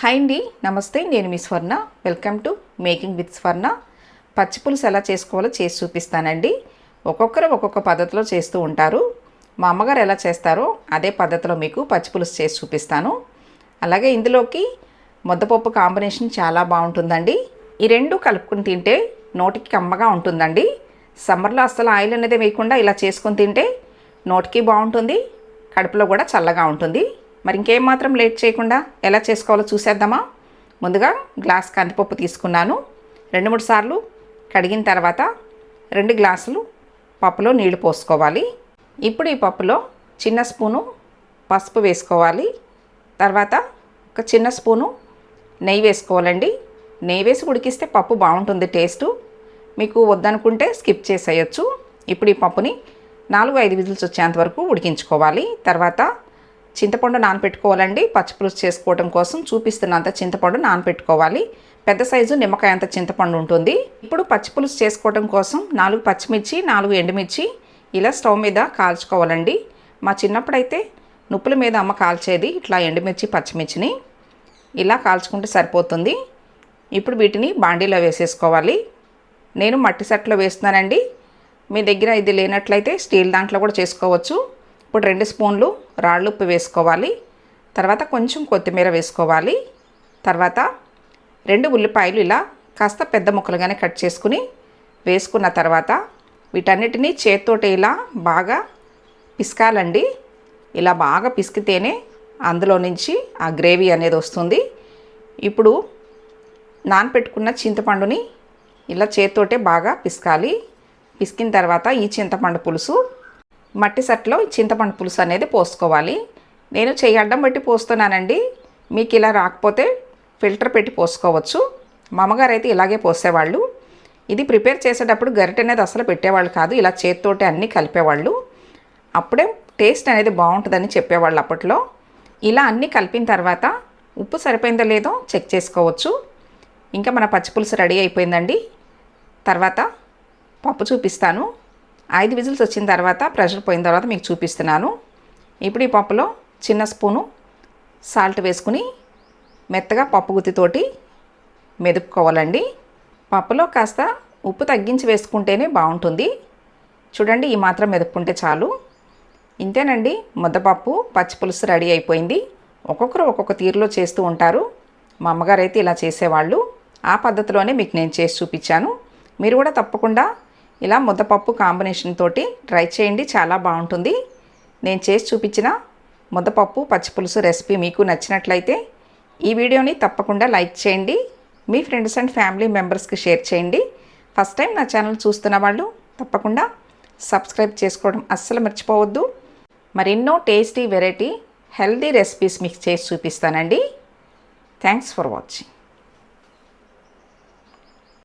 Hi అండి నమస్తే నేను మీ Swarna. Welcome to making with Swarna పచ్చి పులుసు ఎలా చేసుకోవాలో చేసి చూపిస్తానండి. ఒక్కొక్కరు ఒక్కొక్క పద్ధతిలో చేస్తూ ఉంటారు. మా అమ్మగారు ఎలా చేస్తారో అదే పద్ధతిలో మీకు పచ్చి పులుసు చేసి చూపిస్తాను. అలాగే ఇందులోకి ముద్దపప్పు కాంబినేషన్ చాలా బాగుంటుందండి. ఈ రెండు కలుపుకుని తింటే నోటికి కమ్మగా ఉంటుందండి. సమ్మర్లో అస్సలు ఆయిల్ అనేది వేయకుండా ఇలా చేసుకొని తింటే నోటికి బాగుంటుంది కడుపులో కూడా చల్లగా ఉంటుంది. మరి ఇంకేం మాత్రం లేట్ చేయకుండా ఎలా చేసుకోవాలో చూసేద్దామా? ముందుగా గ్లాస్ కందిపప్పు తీసుకున్నాను. రెండు మూడు సార్లు కడిగిన తర్వాత రెండు గ్లాసులు పప్పులో నీళ్ళు పోసుకోవాలి. ఇప్పుడు ఈ పప్పులో చిన్న స్పూను పసుపు వేసుకోవాలి. తర్వాత ఒక చిన్న స్పూను నెయ్యి వేసుకోవాలండి. నెయ్యి వేసి ఉడికిస్తే పప్పు బాగుంటుంది టేస్టు. మీకు వద్దనుకుంటే స్కిప్ చేసేయచ్చు. ఇప్పుడు ఈ పప్పుని నాలుగు ఐదు విజిల్స్ వచ్చేంత వరకు ఉడికించుకోవాలి. తర్వాత చింతపండు నానపెట్టుకోవాలండి. పచ్చిపులుసు చేసుకోవడం కోసం చూపిస్తున్నంత చింతపండు నానపెట్టుకోవాలి. పెద్ద సైజు నిమ్మకాయ అంత చింతపండు ఉంటుంది. ఇప్పుడు పచ్చిపులుసు చేసుకోవడం కోసం నాలుగు పచ్చిమిర్చి నాలుగు ఎండుమిర్చి ఇలా స్టవ్ మీద కాల్చుకోవాలండి. మా చిన్నప్పుడైతే నుప్పుల మీద అమ్మ కాల్చేది ఇట్లా ఎండుమిర్చి పచ్చిమిర్చిని. ఇలా కాల్చుకుంటే సరిపోతుంది. ఇప్పుడు వీటిని బాండీలో వేసేసుకోవాలి. నేను మట్టి సెట్లో వేస్తున్నానండి. మీ దగ్గర ఇది లేనట్లయితే స్టీల్ దాంట్లో కూడా చేసుకోవచ్చు. ఇప్పుడు రెండు స్పూన్లు రాళ్ళు ఉప్పు వేసుకోవాలి. తర్వాత కొంచెం కొత్తిమీర వేసుకోవాలి. తర్వాత రెండు ఉల్లిపాయలు ఇలా కాస్త పెద్ద ముక్కలుగానే కట్ చేసుకుని వేసుకున్న తర్వాత వీటన్నిటినీ చేత్తోటి ఇలా బాగా పిసకాలండి. ఇలా బాగా పిసికితేనే అందులో నుంచి ఆ గ్రేవీ అనేది వస్తుంది. ఇప్పుడు నానపెట్టుకున్న చింతపండుని ఇలా చేత్తోటే బాగా పిసకాలి. పిసికిన తర్వాత ఈ చింతపండు పులుసు మట్టి సట్లో చింతపండు పులుసు అనేది పోసుకోవాలి. నేను చెయ్యి అడ్డం పెట్టి పోస్తున్నానండి. మీకు ఇలా రాకపోతే ఫిల్టర్ పెట్టి పోసుకోవచ్చు. మా అమ్మగారు అయితే ఇలాగే పోసేవాళ్ళు. ఇది ప్రిపేర్ చేసేటప్పుడు గరిటె అనేది అసలు పెట్టేవాళ్ళు కాదు. ఇలా చేతితోటి అన్నీ కలిపేవాళ్ళు. అప్పుడే టేస్ట్ అనేది బాగుంటుందని చెప్పేవాళ్ళు అప్పట్లో. ఇలా అన్నీ కలిపిన తర్వాత ఉప్పు సరిపోయిందో లేదో చెక్ చేసుకోవచ్చు. ఇంకా మన పచ్చిపులుసు రెడీ అయిపోయిందండి. తర్వాత పప్పు చూపిస్తాను. ఐదు విజిల్స్ వచ్చిన తర్వాత ప్రెషర్ పోయిన తర్వాత మీకు చూపిస్తున్నాను. ఇప్పుడు ఈ పప్పులో చిన్న స్పూను సాల్ట్ వేసుకుని మెత్తగా పప్పు గుత్తితోటి మెదుపుకోవాలండి. పప్పులో కాస్త ఉప్పు తగ్గించి వేసుకుంటేనే బాగుంటుంది. చూడండి ఈ మాత్రం మెదుపుకుంటే చాలు. ఇంతేనండి ముద్దపప్పు పచ్చిపులుసు రెడీ అయిపోయింది. ఒక్కొక్కరు ఒక్కొక్క తీరులో చేస్తూ ఉంటారు. మా అమ్మగారు అయితే ఇలా చేసేవాళ్ళు. ఆ పద్ధతిలోనే మీకు నేను చేసి చూపించాను. మీరు కూడా తప్పకుండా ఇలా ముద్దపప్పు కాంబినేషన్ తోటి ట్రై చేయండి చాలా బాగుంటుంది. నేను చేసి చూపించిన ముద్దపప్పు పచ్చిపులుసు రెసిపీ మీకు నచ్చినట్లయితే ఈ వీడియోని తప్పకుండా లైక్ చేయండి. మీ ఫ్రెండ్స్ అండ్ ఫ్యామిలీ మెంబర్స్కి షేర్ చేయండి. ఫస్ట్ టైం నా ఛానల్ చూస్తున్న వాళ్ళు తప్పకుండా సబ్స్క్రైబ్ చేసుకోవడం అస్సలు మర్చిపోవద్దు. మరెన్నో టేస్టీ వెరైటీ హెల్దీ రెసిపీస్ మీకు చేసి చూపిస్తానండి. Thanks for watching